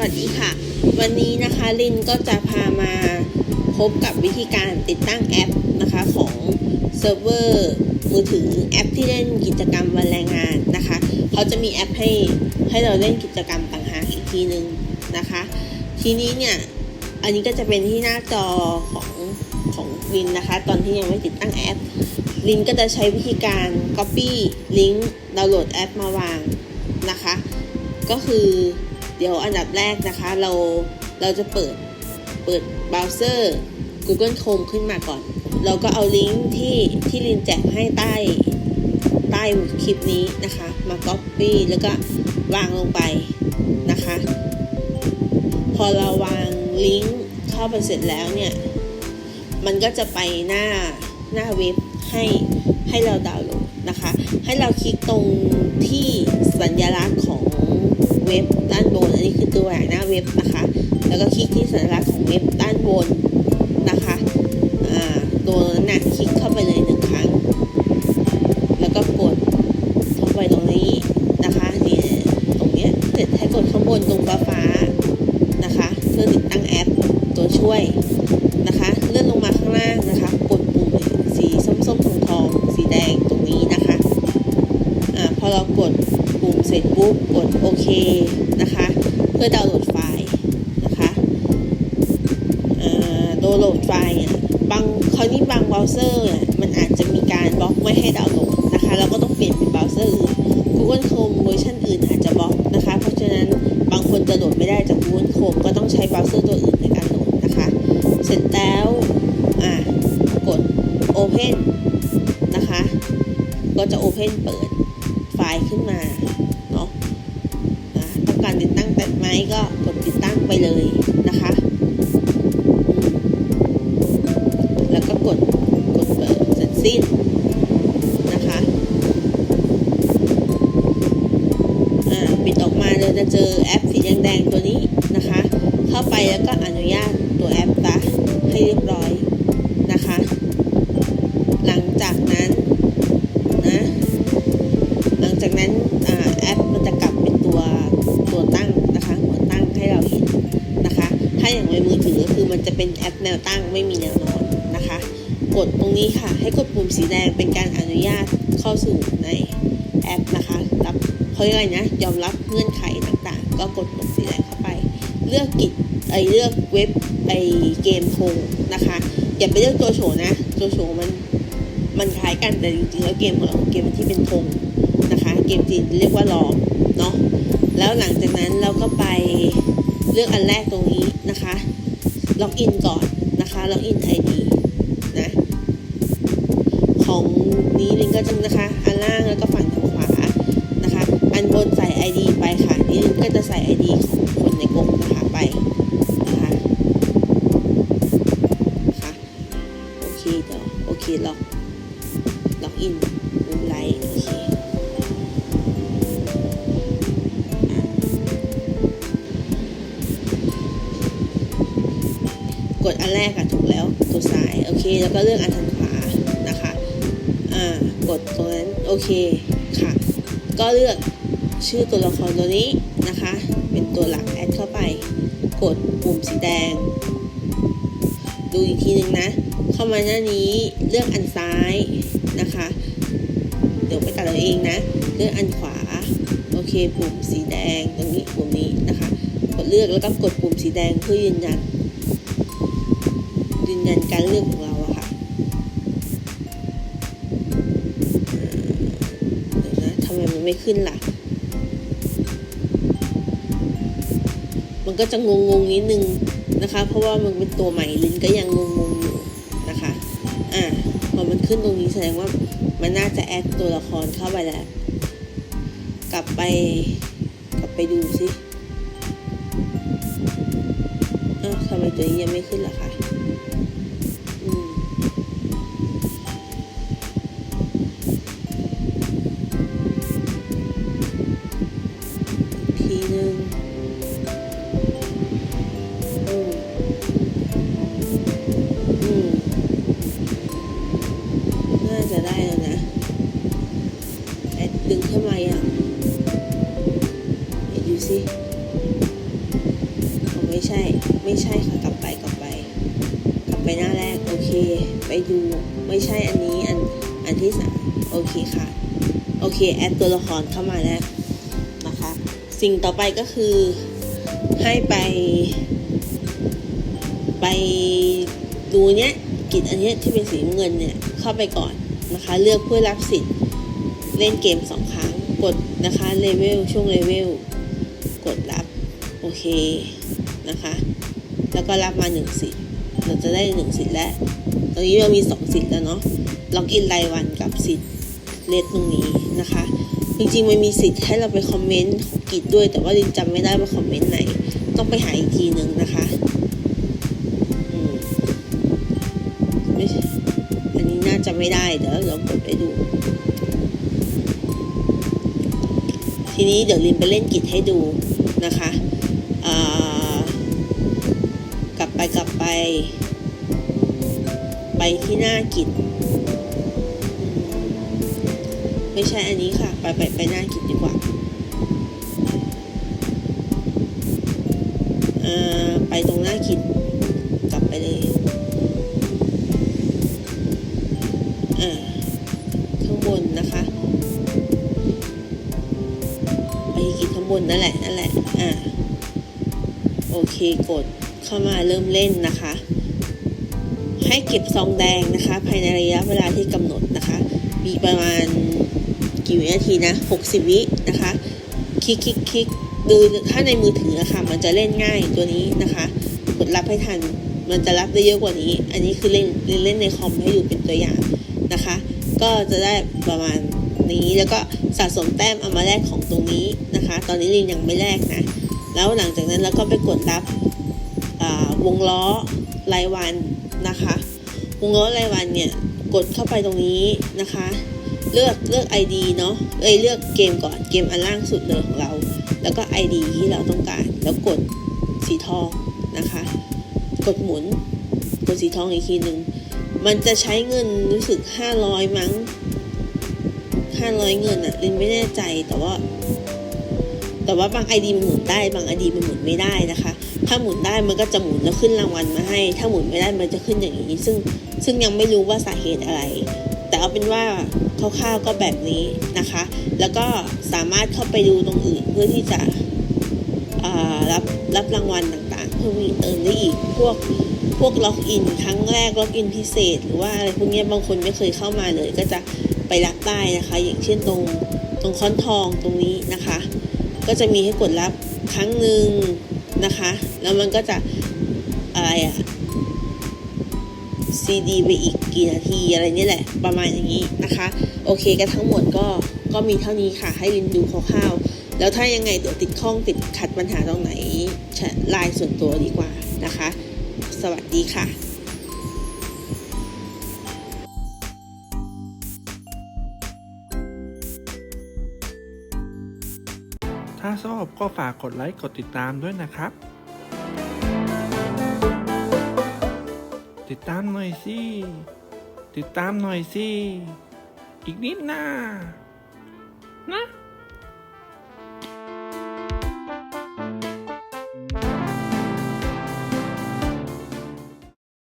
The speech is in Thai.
วัสดีค่ะ วันนี้นะคะลินก็จะพามาพบกับวิธีการติดตั้งแอปนะคะของเซิร์ฟเวอร์มือถือแอปที่เล่นกิจกรรมวันแรงงานนะคะเขาจะมีแอปให้ให้เราเล่นกิจกรรมต่างหากอีกทีนึงนะคะ ทีนี้เนี่ยอันนี้ก็จะเป็นที่หน้าจอของของลินนะคะ ตอนที่ยังไม่ติดตั้งแอปลินก็จะใช้วิธีการ Copy ลิงก์ดาวน์โหลดแอปมาวางนะคะ ก็คือ เดี๋ยวอันดับแรกนะคะเราเราจะเปิดเปิดเบราว์เซอร์ Google Chrome ขึ้นมาก่อน เราก็เอาลิงก์ที่ที่ลินแจกให้ใต้ใต้คลิปนี้นะคะ มา Copy แล้วก็วางลงไปนะคะ พอเราวางลิงก์เข้าไปเสร็จแล้วเนี่ย มันก็จะไปหน้าหน้าเว็บให้ให้เราดาวน์โหลดนะคะ ให้เราคลิกตรงที่สัญลักษณ์ของ เว็บด้านบน อันนี้คือตัวอย่างหน้าเว็บนะคะ แล้วก็คลิกที่สัญลักษณ์ของเว็บด้านบนนะคะตัวนั้นนะคลิกเข้าไปเลยหนึ่งครั้ง แล้วก็กดเข้าไปตรงนี้นะคะนี่ตรงเนี้ยเสร็จให้กดข้างบนตรงฟ้าฟ้านะคะ เพื่อติดตั้งแอปตัวช่วย กดโอเคนะคะ เพื่อดาวน์โหลดไฟล์นะคะอ่าดาวน์โหลดไฟล์เนี่ยบางคราวนี้บางเบราว์เซอร์เนี่ยมันอาจจะมีการบล็อกไม่ให้ดาวน์โหลดนะคะเราก็ต้องเปลี่ยนเป็นเบราว์เซอร์อื่น Google Chrome เวอร์ชันอื่นอาจจะบล็อกนะคะ เพราะฉะนั้นบางคนจะโหลดไม่ได้จาก Google Chrome ก็ต้องใช้เบราว์เซอร์ตัวอื่นในการโหลดนะคะ เสร็จแล้วอะกด Open นะคะ ก็จะ Open เปิดไฟล์ขึ้นมา ดตั้งแต่ไหมก็กดติดตั้งไปเลยนะคะ แล้วก็กดกดเปิดเสร็จสิ้นนะคะอ่าปิดออกมาเราจะเจอแอปสีแดงๆตัวนี้นะคะ เข้าไปแล้วก็อนุญาตตัวแอปซะให้เรียบร้อย มันจะเป็นแนวตั้งไม่มีแนวนอนนะคะ กดตรงนี้ค่ะ ให้กดปุ่มสีแดงเป็นการอนุญาตเข้าสู่ในแอปนะคะ รับเขาเรียกอะไรนะ ยอมรับเงื่อนไขต่างๆ ก็กดปุ่มสีแดงเข้าไป เลือกกิจไอเลือกเว็บไอเกมโทงนะคะ อย่าไปเลือกตัวโฉนะตัวโฉมันมันคล้ายกันแต่จริงๆแล้วเกมของเราเกมที่เป็นธงนะคะ เกมจีนเรียกว่าล้อมเนาะแล้วหลังจากนั้นเราก็ไปเลือกอันแรกตรงนี้นะคะ ล็อกอินก่อนนะคะล็อกอิน ID นะของนี้ลิงก็จะนะคะอันล่างแล้วก็ฝั่งทางขวานะคะ อันบนใส่ ID ไปค่ะนี่ลิงก็จะใส่ ID ของคนในกลุ่มนะคะไปนะคะนะคะโอเคเดี๋ยวโอเคล็อกล็อกอินรูไลท์โอเค อันแรกอะถูกแล้วตัวซ้ายโอเค แล้วก็เลือกอันทางขวานะคะอ่ากดตรงนั้นโอเคค่ะ ก็เลือกชื่อตัวละครตัวนี้นะคะ เป็นตัวหลักแอดเข้าไป กดปุ่มสีแดง ดูอีกทีหนึ่งนะ เข้ามาหน้านี้เลือกอันซ้ายนะคะ เดี๋ยวไปตัดเราเองนะ เลือกอันขวา โอเค ปุ่มสีแดงตรงนี้ปุ่มนี้นะคะ กดเลือกแล้วก็กดปุ่มสีแดงเพื่อยืนยัน ยืนยันการเลือกของเราอะค่ะเดี๋ยวนะทำไมมันไม่ขึ้นล่ะ มันก็จะงงงๆนิดนึงนะคะ เพราะว่ามันเป็นตัวใหม่ลิ้นก็ยังงงงอยู่นะคะอ่าพอมันขึ้นตรงนี้แสดงว่ามันน่าจะแอดตัวละครเข้าไปแล้ว กลับไป กลับไปดูสิอ้าวทำไมตัวนี้ยังไม่ขึ้นล่ะคะ เข้ามายังเดี๋ยวดูสิใช่ ไม่ใช่ค่ะกลับไปกลับไป กลับไปหน้าแรกโอเค ไปดูไม่ใช่อันนี้อันอันที่สามโอเคค่ะ โอเคแอดตัวละครเข้ามาแล้วนะคะ สิ่งต่อไปก็คือให้ไป ไปดูเนี้ยกิจอันเนี้ยที่เป็นสีเงินเนี่ยเข้าไปก่อนนะคะ เลือกเพื่อรับสิทธิ์เล่นเกมสองครั้งกดนะคะเลเวลช่วงเลเวล ดรับ โอเคนะคะ แล้วก็รับมาหนึ่งสิทธิ์เราจะได้หนึ่งสิทธิ์แล้วตอนนี้เรามีสองสิทธิ์แล้วเนาะล็อกอินรายวันกับสิทธิ์เลทตรงนี้นะคะ จริงๆมันมีสิทธิ์ให้เราไปคอมเมนต์ของกิจด้วย แต่ว่าลินจำไม่ได้ว่าคอมเมนต์ไหน ต้องไปหาอีกทีหนึ่งนะคะไม่ใช่อันนี้น่าจะไม่ได้ เดี๋ยวเรากดไปดู ทีนี้เดี๋ยวลินไปเล่นกิจให้ดู นะคะกลับไปกลับไป ไปที่หน้ากิจ ไม่ใช่อันนี้ค่ะ ไปไปไปหน้ากิจดีกว่าไปตรงหน้ากิจกลับไปเลยอ่าข้างบนนะคะ ไปกิจข้างบนนั่นแหละนั่นแหละ อ่าโอเคกดเข้ามาเริ่มเล่นนะคะ ให้เก็บซองแดงนะคะ ภายในระยะเวลาที่กำหนดนะคะ มีประมาณกี่วินาทีนะ 60 วินะคะ คลิกคลิกคลิกดูถ้าในมือถืออะค่ะมันจะเล่นง่ายตัวนี้นะคะ กดรับให้ทันมันจะรับได้เยอะกว่านี้ อันนี้คือเล่นเล่นเล่นในคอมให้ดูเป็นตัวอย่างนะคะ ก็จะได้ประมาณ นี้ แล้วก็สะสมแต้มเอามาแลกของตรงนี้นะคะ ตอนนี้ลินยังไม่แลกนะ แล้วหลังจากนั้นเราก็ไปกดรับวงล้อรายวันนะคะ วงล้อรายวันเนี่ยกดเข้าไปตรงนี้นะคะ เลือกเลือก ID เนาะเอ้ยเลือกเกมก่อนเกมอันล่างสุดเลยของเรา แล้วก็ ID ที่เราต้องการ แล้วกดสีทองนะคะ กดหมุนกดสีทองอีกทีหนึ่งมันจะใช้เงินรู้สึก 500 มั้ง 500เงินอะลินไม่แน่ใจแต่ว่า แต่ว่าบาง ID มันหมุนได้บาง ID มันหมุนไม่ได้นะคะ ถ้าหมุนได้มันก็จะหมุนแล้วขึ้นรางวัลมาให้ ถ้าหมุนไม่ได้มันจะขึ้นอย่างนี้ ซึ่งซึ่งยังไม่รู้ว่าสาเหตุอะไร แต่เอาเป็นว่าคร่าวๆก็แบบนี้นะคะ แล้วก็สามารถเข้าไปดูตรงอื่นเพื่อที่จะรับรับรางวัลต่างๆเพิ่มอีกเติมได้อีกพวกพวกล็อกอินครั้งแรกล็อกอินพิเศษ หรือว่าอะไรพวกนี้บางคนไม่เคยเข้ามาเลยก็จะ ไปรับได้นะคะ อย่างเช่นตรงตรงค้อนทองตรงนี้นะคะ ก็จะมีให้กดรับครั้งหนึ่งนะคะ แล้วมันก็จะอะไรอะซีดีไปอีกกี่นาทีอะไรนี่แหละ ประมาณอย่างนี้นะคะ โอเคก็ทั้งหมดก็ก็มีเท่านี้ค่ะ ให้ลินดูคร่าวๆแล้วถ้ายังไงเดี๋ยวติดข้องติดขัดปัญหาตรงไหนไลน์ส่วนตัวดีกว่านะคะ สวัสดีค่ะ ชอบก็ฝากกดไลค์กดติดตามด้วยนะครับ ติดตามหน่อยสิ ติดตามหน่อยสิ อีกนิดนะนะ